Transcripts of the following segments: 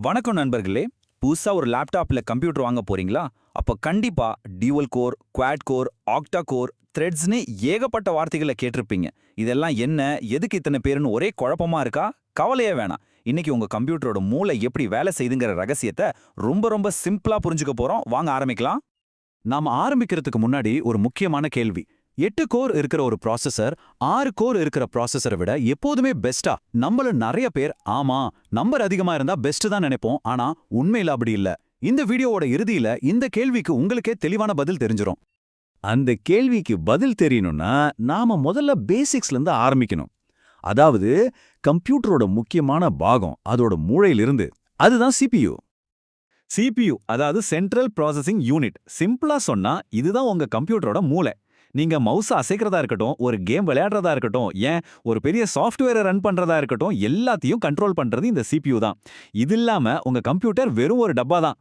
வணக்கம் நண்பர்களே. புதுசா ஒரு லேப்டாப்ல கம்ப்யூட்டர் வாங்க போறீங்களா? அப்ப கண்டிப்பா dual core quad core octa core த்ரெட்ஸ்னு ஏகப்பட்ட வார்த்தைகளை கேட்டிருப்பீங்க. இதெல்லாம் என்ன? எதுக்கு இத்தனை பேருன்னு ஒரே குழப்பமா இருக்கா? கவலையே வேணாம். இன்னைக்கு உங்க கம்ப்யூட்டரோட மூளை எப்படி வேலை செய்துங்கிற ரகசியத்தை ரொம்ப ரொம்ப சிம்பிளா புரிஞ்சுக்க போறோம். வாங்க ஆரம்பிக்கலாம். நாம ஆரம்பிக்கிறதுக்கு முன்னாடி ஒரு முக்கியமான கேள்வி. எட்டு கோர் இருக்கிற ஒரு ப்ராசஸர் ஆறு கோர் இருக்கிற ப்ராசஸரை விட எப்போதுமே பெஸ்டா நம்மள நிறைய பேர் ஆமா நம்பர் அதிகமா இருந்தா பெஸ்ட் தான் நினைப்போம். ஆனா உண்மையில அப்படி இல்ல. இந்த வீடியோவோட இறுதியில இந்த கேள்விக்கு உங்களுக்கே தெளிவான பதில் தெரிஞ்சிரும். அந்த கேள்விக்கு பதில் தெரியணும்னா நாம முதல்ல பேசிக்ஸ்ல இருந்து ஆரம்பிக்கணும். அதாவது கம்ப்யூட்டரோட முக்கியமான பாகம் அதோட மூளையிலிருந்து. அதுதான் சிபியூ சிபியு அதாவது சென்ட்ரல் ப்ராசஸிங் யூனிட் சிம்பிளா சொன்னா இதுதான் உங்க கம்ப்யூட்டரோட மூளை. நீங்க மவுஸ் அசைக்கிறதா இருக்கட்டும் ஒரு கேம் விளையாடுறதா இருக்கட்டும் ஏன் ஒரு பெரிய சாஃப்ட்வேரை ரன் பண்றதா இருக்கட்டும் எல்லாத்தையும் கண்ட்ரோல் பண்றது இந்த சிபியு தான். இது இல்லாம உங்க கம்ப்யூட்டர் வெறும் ஒரு டப்பா தான்.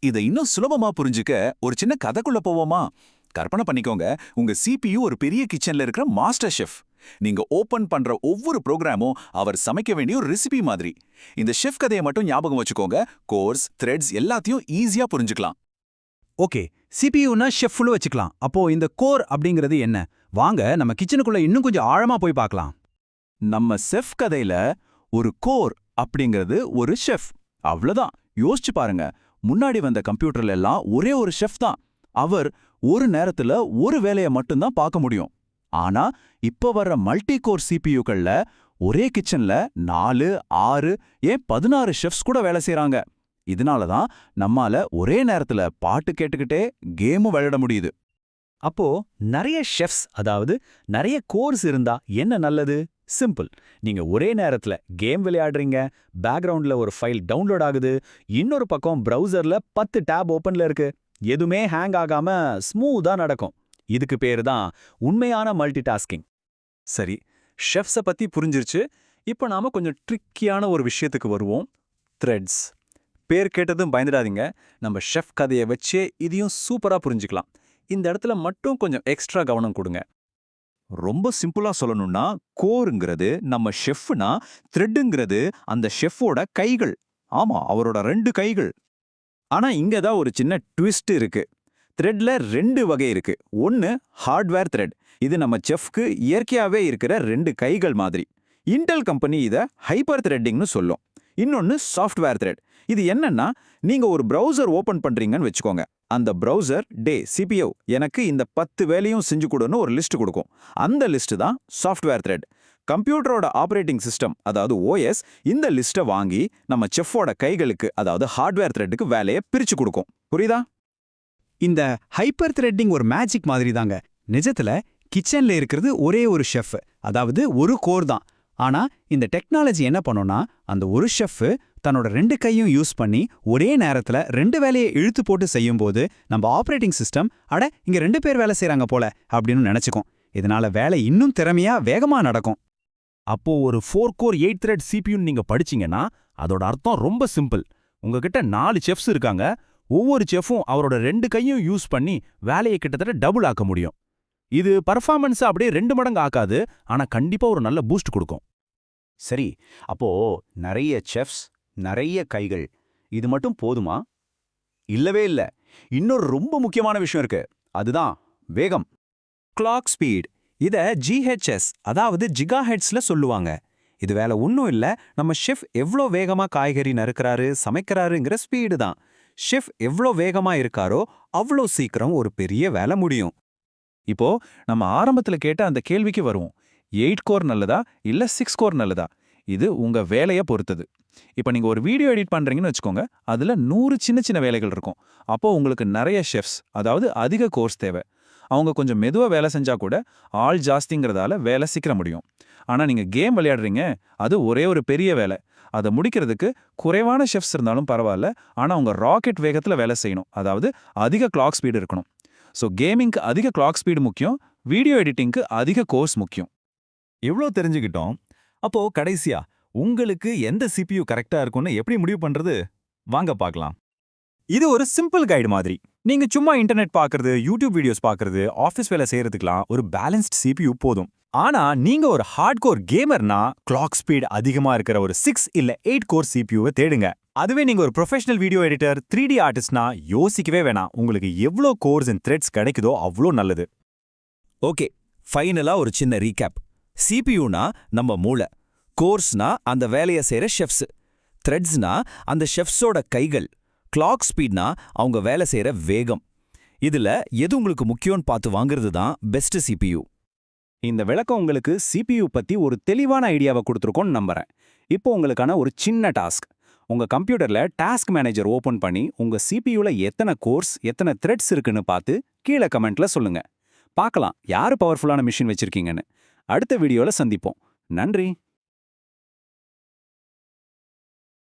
இதை இன்னும் சுலபமா புரிஞ்சுக்க ஒரு சின்ன கதைக்குள்ள போவோமா? கற்பனை பண்ணிக்கோங்க. உங்க சிபியு ஒரு பெரிய கிச்சன்ல இருக்கிற மாஸ்டர் ஷெஃப் நீங்க ஓபன் பண்ற ஒவ்வொரு ப்ரோக்ராமும் அவர் சமைக்க வேண்டிய ஒரு ரெசிபி மாதிரி. இந்த ஷெஃப் கதையை மட்டும் ஞாபகம் வச்சுக்கோங்க. கோர்ஸ் த்ரெட்ஸ் எல்லாத்தையும் ஈஸியா புரிஞ்சுக்கலாம். ஓகே சிபியூனா ஷெஃப்னு வச்சுக்கலாம். அப்போ இந்த கோர் அப்படிங்கிறது என்ன? வாங்க நம்ம கிச்சனுக்குள்ள இன்னும் கொஞ்சம் ஆழமா போய் பார்க்கலாம். நம்ம செஃப் கதையில ஒரு கோர் அப்படிங்கிறது ஒரு ஷெஃப். அவ்வளவுதான். யோசிச்சு பாருங்க. முன்னாடி வந்த கம்ப்யூட்டர்ல எல்லாம் ஒரே ஒரு ஷெஃப் தான். அவர் ஒரு நேரத்துல ஒரு வேலையை மட்டும்தான் பார்க்க முடியும். ஆனா இப்ப வர்ற மல்டி கோர் சிபியூக்கள்ல ஒரே கிச்சன்ல நாலு ஆறு ஏன் பதினாறு ஷெஃப்ஸ் கூட வேலை செய்யறாங்க இதனால தான் நம்மால ஒரே நேரத்துல பாட்டு கேட்டுக்கிட்டே கேமும் விளையாட முடியுது. அப்போ நிறைய ஷெஃப்ஸ் அதாவது நிறைய கோர்ஸ் இருந்தா என்ன நல்லது? சிம்பிள் நீங்க ஒரே நேரத்துல கேம் விளையாடுறீங்க பேக்ரவுண்ட்ல ஒரு ஃபைல் டவுன்லோட் ஆகுது இன்னொரு பக்கம் பிரவுசர்ல பத்து டேப் ஓபன்ல இருக்கு. எதுவுமே ஹேங் ஆகாம ஸ்மூதா நடக்கும். இதுக்கு பேரு தான் உண்மையான மல்டி டாஸ்கிங் சரி ஷெஃப்ஸை பத்தி புரிஞ்சிருச்சு. இப்போ நாம கொஞ்சம் ட்ரிக்கியான ஒரு விஷயத்துக்கு வருவோம். த்ரெட்ஸ் பேர் கேட்டதும் பயந்துடாதீங்க. நம்ம ஷெஃப் கதையை வச்சே இதையும் சூப்பரா புரிஞ்சுக்கலாம். இந்த இடத்துல மட்டும் கொஞ்சம் எக்ஸ்ட்ரா கவனம் கொடுங்க. ரொம்ப சிம்பிளா சொல்லணும்னா கோருங்கிறது நம்ம ஷெஃப்னா த்ரெட்டுங்கிறது அந்த ஷெஃபோட கைகள். ஆமா அவரோட ரெண்டு கைகள். ஆனா இங்க தான் ஒரு சின்ன ட்விஸ்ட் இருக்கு. த்ரெட்ல ரெண்டு வகை இருக்கு. ஒன்னு ஹார்ட்வேர் த்ரெட். இது நம்ம செஃப்க்கு இயற்கையாவே இருக்கிற ரெண்டு கைகள் மாதிரி. இன்டெல் கம்பெனி இத ஹைப்பர் த்ரெட்டிங்னு சொல்லும். இன்னொன்னு சாஃப்ட்வேர் த்ரெட் இது என்னன்னா நீங்க ஒரு ப்ரௌசர் ஓபன் பண்றீங்கன்னு வச்சுக்கோங்க. அந்த ப்ரௌசர் டே சிபிஓ எனக்கு இந்த பத்து வேலையும் செஞ்சு கொடுன்னு ஒரு லிஸ்ட் கொடுக்கும். அந்த லிஸ்ட் தான் சாஃப்ட்வேர் த்ரெட் கம்ப்யூட்டரோட ஆபரேட்டிங் சிஸ்டம் அதாவது ஓஎஸ் இந்த லிஸ்ட்டை வாங்கி நம்ம செஃப்போட கைகளுக்கு அதாவது ஹார்ட்வேர் த்ரெட்டுக்கு வேலையை பிரிச்சு கொடுக்கும். புரியுதா? இந்த ஹைப்பர் த்ரெட்டிங் ஒரு மேஜிக் மாதிரி தாங்க நிஜத்துல கிச்சன்ல இருக்கிறது ஒரே ஒரு ஷெஃப் அதாவது ஒரு கோர் தான். ஆனா இந்த டெக்னாலஜி என்ன பண்ணும்னா அந்த ஒரு ஷெஃப் தன்னோட ரெண்டு கையும் யூஸ் பண்ணி ஒரே நேரத்துல ரெண்டு வேலையை இழுத்து போட்டு செய்யும்போது நம்ம ஆபரேட்டிங் சிஸ்டம் அட இங்க ரெண்டு பேர் வேலை செய்றாங்க போல அப்படின்னு நினைச்சுக்கும். இதனால வேலை இன்னும் திறமையா வேகமா நடக்கும். அப்போ ஒரு ஃபோர் கோர் எயிட் த்ரெட் சிபியூன்னு நீங்க படிச்சீங்கன்னா அதோட அர்த்தம் ரொம்ப சிம்பிள் உங்ககிட்ட நாலு செஃப்ஸ் இருக்காங்க. ஒவ்வொரு செஃப்பும் அவரோட ரெண்டு கையும் யூஸ் பண்ணி வேலையை கிட்டத்தட்ட டபுள் ஆக்க முடியும். இது பர்ஃபார்மன்ஸை அப்படியே ரெண்டு மடங்கு ஆக்காது ஆனா கண்டிப்பா ஒரு நல்ல பூஸ்ட் கொடுக்கும். சரி அப்போ நிறைய செஃப்ஸ் நிறைய கைகள் இது மட்டும் போதுமா? இல்லவே இல்ல. இன்னொரு ரொம்ப முக்கியமான விஷயம் இருக்கு. அதுதான் வேகம். கிளாக் ஸ்பீட் இத ஜிஹெச்எஸ் அதாவது ஜிகாஹெட்ஸில் சொல்லுவாங்க. இது வேலை ஒன்றும் இல்ல. நம்ம ஷெஃப் எவ்வளோ வேகமா காய்கறி நறுக்கிறாரு சமைக்கிறாருங்கிற ஸ்பீடு தான். ஷெஃப் எவ்வளோ வேகமா இருக்காரோ அவ்வளோ சீக்கிரம் ஒரு பெரிய வேலை முடியும். இப்போ நம்ம ஆரம்பத்துல கேட்ட அந்த கேள்விக்கு வருவோம். எயிட் கோர் நல்லதா இல்ல சிக்ஸ் கோர் நல்லதா? இது உங்க வேலையை பொறுத்தது. இப்போ நீங்க ஒரு வீடியோ எடிட் பண்றீங்கன்னு வச்சுக்கோங்க அதுல நூறு சின்ன சின்ன வேலைகள் இருக்கும். அப்போ உங்களுக்கு நிறைய ஷெஃப்ஸ் அதாவது அதிக கோர்ஸ் தேவை. அவங்க கொஞ்சம் மெதுவா வேலை செஞ்சா கூட ஆள் ஜாஸ்திங்கிறதால வேலை சீக்கிரம் முடியும். ஆனா நீங்க கேம் விளையாடுறீங்க அது ஒரே ஒரு பெரிய வேலை. அதை முடிக்கிறதுக்கு குறைவான ஷெஃப்ஸ் இருந்தாலும் பரவாயில்ல ஆனா அவங்க ராக்கெட் வேகத்துல வேலை செய்யணும். அதாவது அதிக கிளாக் ஸ்பீடு இருக்கணும். ஸோ கேமிங்க்கு அதிக கிளாக் ஸ்பீடு முக்கியம் வீடியோ எடிட்டிங்க்கு அதிக கோர்ஸ் முக்கியம். இவ்வளோ தெரிஞ்சுக்கிட்டோம். அப்போ கடைசியா உங்களுக்கு எந்த சிபியூ கரெக்டா இருக்கும்னு எப்படி முடிவு பண்றது? வாங்க பார்க்கலாம். இது ஒரு சிம்பிள் கைடு மாதிரி. நீங்க சும்மா இன்டர்நெட் பாக்குறது யூடியூப் வீடியோஸ் பாக்குறது ஆஃபீஸ் வேலை செய்யறதுக்கெல்லாம் ஒரு பேலன்ஸ்ட் சிபியூ போதும். ஆனா நீங்க ஒரு ஹார்ட் கோர் கேமர்னா கிளாக் ஸ்பீட் அதிகமா இருக்கிற ஒரு சிக்ஸ் இல்ல எயிட் கோர் சிபியூவை தேடுங்க. அதுவே நீங்க ஒரு professional video editor three D ஆர்டிஸ்ட்னா யோசிக்கவே வேணாம். உங்களுக்கு எவ்வளோ கோர்ஸ் அண்ட் த்ரெட்ஸ் கிடைக்குதோ அவ்வளோ நல்லது. ஓகே ஃபைனலா ஒரு சின்ன ரீகேப் சிபியூனா நம்ம மூளை. கோர்ஸ்னா அந்த வேலையை செய்கிற ஷெஃப்ஸ் த்ரெட்ஸ்னா அந்த ஷெஃப்ஸோட கைகள். கிளாக் ஸ்பீட்னா அவங்க வேலை செய்யற வேகம். இதுல எது உங்களுக்கு முக்கியம்னு பார்த்து வாங்குறது தான் பெஸ்ட் சிபியூ இந்த விளக்கம் உங்களுக்கு சிபியூ பத்தி ஒரு தெளிவான ஐடியாவை கொடுத்துருக்கோன்னு நம்புகிறேன் இப்போ உங்களுக்கான ஒரு சின்ன டாஸ்க் உங்க கம்ப்யூட்டர்ல டாஸ்க் மேனேஜர் ஓபன் பண்ணி உங்க சிபியூவில் எத்தனை கோர்ஸ் எத்தனை த்ரெட்ஸ் இருக்குன்னு பார்த்து கீழே கமெண்ட்ல சொல்லுங்க. பார்க்கலாம் யாரு பவர்ஃபுல்லான மிஷின் வச்சிருக்கீங்கன்னு. அடுத்த வீடியோல சந்திப்போம். நன்றி.